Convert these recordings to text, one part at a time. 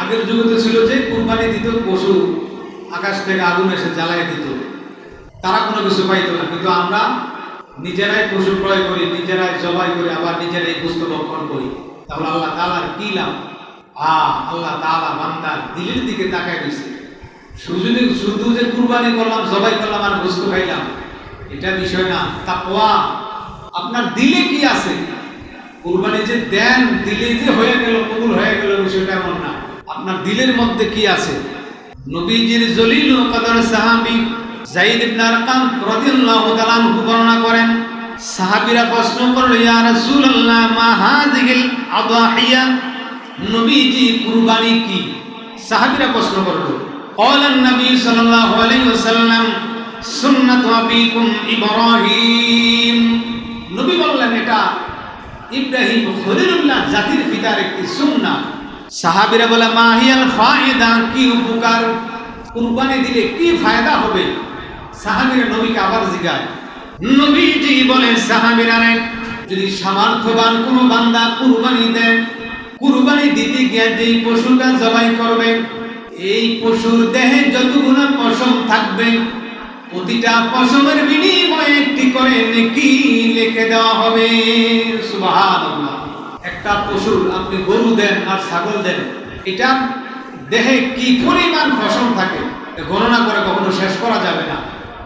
আগের যুগে তো ছিল যে, কুরবানি দিত পশু, আকাশ থেকে আগুন এসে জ্বালাই দিত। তারা কোনো কিছু পাইতো না, কিন্তু আমরা নিজেরাই পশু ক্রয় করি, নিজেরাই জবাই করি, আবার নিজেরাই পুস্ত বক্ষণ করি। তাহলে আল্লাহ তালার কি লাভ? আ, আল্লাহ তালা বান্দার দিলের দিকে তাকায় দিছে শুধু শুধু যে কুরবানি করলাম, জবাই করলাম আর বুঝতে খাইলাম, এটা বিষয় না তা তাকওয়া। আপনার দিলে কি আছে? কুরবানি যে দেন দিলে যে হয়ে গেল, কবুল হয়ে গেল বিষয়টা এমন না। আপনার দিলের মধ্যে কি আছে? নবীজির জলিল কাদার সাহাবি জাইদ ইবনে আরকাম রাদিয়াল্লাহু তাআলা আনহু বর্ণনা করেন, সাহাবীরা প্রশ্ন করল, ইয়া রাসূলুল্লাহ, মা হাযিহিল আদাহিয়া নবীজি, কুরবানি কি? সাহাবীরা প্রশ্ন করল ক্বালান নবী সাল্লাল্লাহু আলাইহি ওয়াসাল্লাম, সুন্নাতু আবিকুম ইব্রাহিম। নবী বললেন, এটা ইব্রাহিম খলিলুল্লাহ জাতির পিতার একটি সুন্নাহ সাহাবীরা বলে, মাহিয়াল ফায়দা কি উপকার? কুরবানি দিলে কি ফায়দা হবে? সাহাবীরা নবীকে আবার জিগায়। নবীজি বলেন, সাহাবীরা যদি সামর্থ্যবান কোনো বান্দা কুরবানি দেন কুরবানি দিতে গিয়ে যেই পশুটা জবাই করবে, এই পশুর দেহে যতগুলো পশম থাকবে, প্রতিটা পশমের বিনিময়ে একটি করে নেকি লিখে দেওয়া হবে। সুবহানাল্লাহ। একটা পশুর আপনি গরু দেন আর ছাগল দেন, এটা দেহে কি পরিমাণ ফসল থাকে গণনা করে কখনো শেষ করা যাবে না।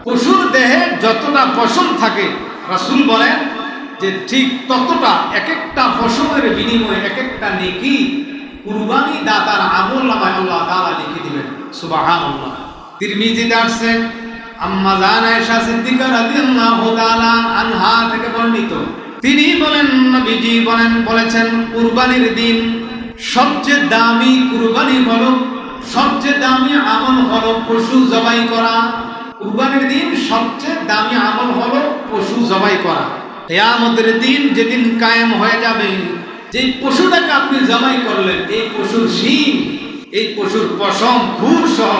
পশুর দেহে যতটা ফসল থাকে, রাসূল বলেন যে ঠিক ততটা এক একটা ফসলের বিনিময়ে এক একটা নেকি কুরবানি দাতার আমল আল্লাহ তাআলা লিখে দিবেন, সুবহানাল্লাহ। তিরমিজিতে আসছে আম্মা জান আয়েশা রাদিয়াল্লাহু তাআলা আনহা থেকে বর্ণিত তিনি বলেন, নবীজি বলেন, বলেছেন, কুরবানির দিন সবচেয়ে দামি কুরবানি হলো, সবচেয়ে দামি আমল হলো পশু জবাই করা। কুরবানির দিন সবচেয়ে দামি আমল হলো পশু জবাই করা। কিয়ামতের দিন যেদিন কায়েম হয়ে যাবে যে পশুটাকে আপনি জবাই করলেন, এই পশুর শিং, এই পশুর পশম খুর সহ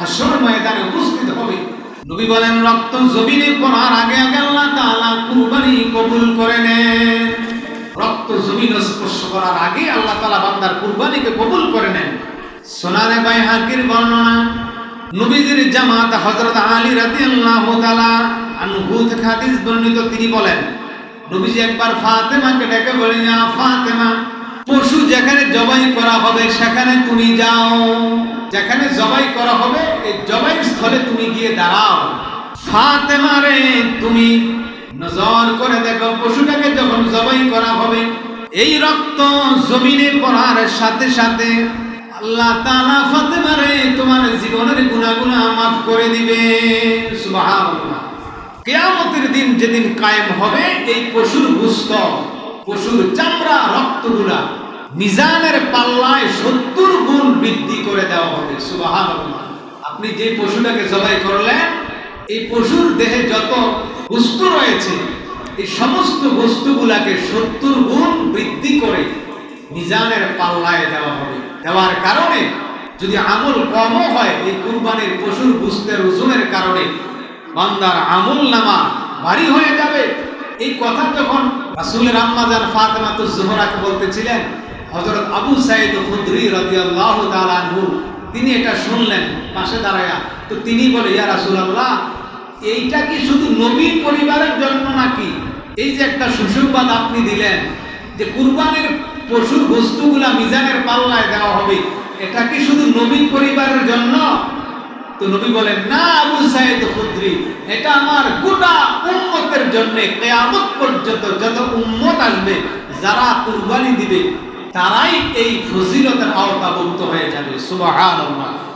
হাসর ময়দানে উপস্থিত হবে। নবী বলেন রক্ত জমিনে পড়ার আগে আগে আল্লাহ তাআলা কুরবানি কবুল করে নেন। রক্ত জমিন স্পর্শ করার আগে আল্লাহ তাআলা বান্দার কুরবানিকে কবুল করে নেন। সোনারে বাইহাকির বর্ণনা, নবীজির জামাত হযরত আলী রাদিয়াল্লাহু তাআলা আনহু থেকে হাদিস বর্ণিত, তিনি বলেন, নবীজি একবার ফাতেমাকে ডেকে বলেন, ইয়া ফাতেমা, পশু যেখানে জবাই করা হবে সেখানে তুমি যাও। যেখানে জবাই করা হবে, এই জবাই স্থলে তুমি গিয়ে দাঁড়াও। ফাতেমা রে তুমি নজর করে দেখো, পশুটাকে যখন জবাই করা হবে, এই রক্ত জমিনে পড়ার সাথে সাথে আল্লাহ তাআলা ফাতেমা রে তোমার জীবনের গুনাহগুনা মাফ করে দিবে। কেয়ামতের দিন যেদিন কায়েম হবে, এই পশুর গুস্ত, পশুর চামড়া, রক্তগুলা মিজানের পাল্লায় সত্তর গুণ বৃদ্ধি করে দেওয়া হবে। সুবাহান আপনি যে পশুটাকে জবাই করলেন, এই পশুর দেহে যত বস্তু রয়েছে, এই সমস্ত বস্তুগুলাকে সত্তর গুণ বৃদ্ধি করে মিজানের পাল্লায় দেওয়া হবে। দেওয়ার কারণে যদি আমল কমও হয়, এই কুরবানির পশুর বুস্তের ওজনের কারণে বান্দার আমল নামা ভারী হয়ে যাবে। এই কথা যখন রাসূলের আম্মাজান ফাতেমা তো জোহরাকে বলতেছিলেন, হযরত আবু সাইদ খুদরি রাদিয়াল্লাহু তাআলা তিনি এটা শুনলেন, পাশে দাঁড়ায়া। তো তিনি বলে, ইয়া রাসূলুল্লাহ, এইটা কি শুধু নবী পরিবারের জন্য নাকি? এই যে একটা সুসংবাদ আপনি দিলেন যে কুরবানির পশুর বস্তুগুলা মিজানের পাল্লায় দেওয়া হবে, এটা কি শুধু নবী পরিবারের জন্য? তো নবী বলেন, না, আবু সাইদ খুদরি, এটা আমার গোটা উম্মতের জন্য, কিয়ামত পর্যন্ত যত উম্মত আসবে, যারা কুরবানি দিবে তারাই এই ফজিলতের আওতাভুক্ত হয়ে যাবে সুবহানাল্লাহ।